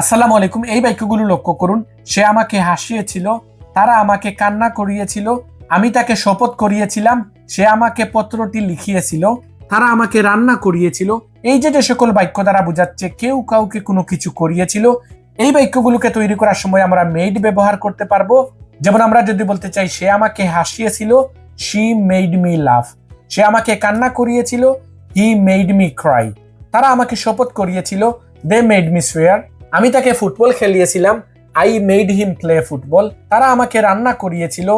আসসালামু আলাইকুম, এই বাক্যগুলো লক্ষ্য করুন। সে আমাকে হাসিয়েছিল, তারা আমাকে কান্না করিয়েছিল, আমি তাকে শপথ করিয়েছিলাম, সে আমাকে পত্রটি লিখিয়েছিল, তারা আমাকে রান্না করিয়েছিল। এই যে যে সকল বাক্য দ্বারা বোঝাচ্ছে, কেউ কাউকে কোনো কিছু করিয়েছিল, এই বাক্যগুলোকে তৈরি করার সময় আমরা মেড ব্যবহার করতে পারব। যেমন আমরা যদি বলতে চাই, সে আমাকে হাসিয়েছিল, শি মেড মি লাভ সে আমাকে কান্না করিয়েছিল, হি মেড মি ক্রাই। তারা আমাকে শপথ করিয়েছিল, দে মেড মি সোয়ার। আমি তাকে football খেলিয়েছিলাম। I made him play football তারা আমাকে রান্না করিয়েছিল।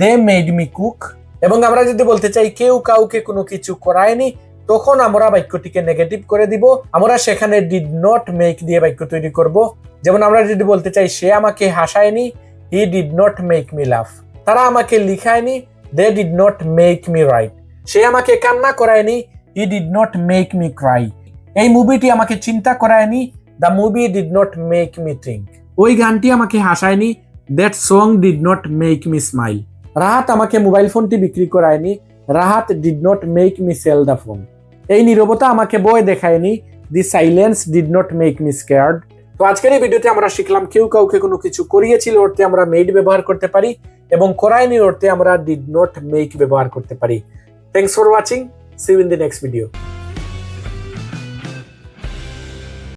দে মেড মি কুক এবং আমরা যদি বলতে চাই, কেউ কাউকে কোনো কিছু করায়নি, তখন আমরা বাক্যটিকে নেগেটিভ করে দিব। আমরা সেখানে ডিড নট মেক দিয়ে বাক্য তৈরি করব। যেমন আমরা যদি বলতে চাই, সে আমাকে হাসায়নি he did not make me laugh তারা আমাকে লিখায়নি they did not make me write সে আমাকে কান্না করায়নি he did not make me cry এই মুভিটি আমাকে চিন্তা করায়নি the movie did not make me think ওই গানটি আমাকে হাসায়নি। That song did not make me smile Rahat আমাকে মোবাইল ফোনটি বিক্রি করায়নি। Rahat did not make me sell the phone এই নীরবতা আমাকে বই দেখায়নি। The silence did not make me scared তো আজকের এই ভিডিওতে আমরা শিখলাম কেউ কাউকে কোনো কিছু করিয়েছিল অর্থে আমরা মেড ব্যবহার করতে পারি এবং করায়নি অর্থে আমরা ডিড নট মেক ব্যবহার করতে পারি। Thanks for watching see in the next video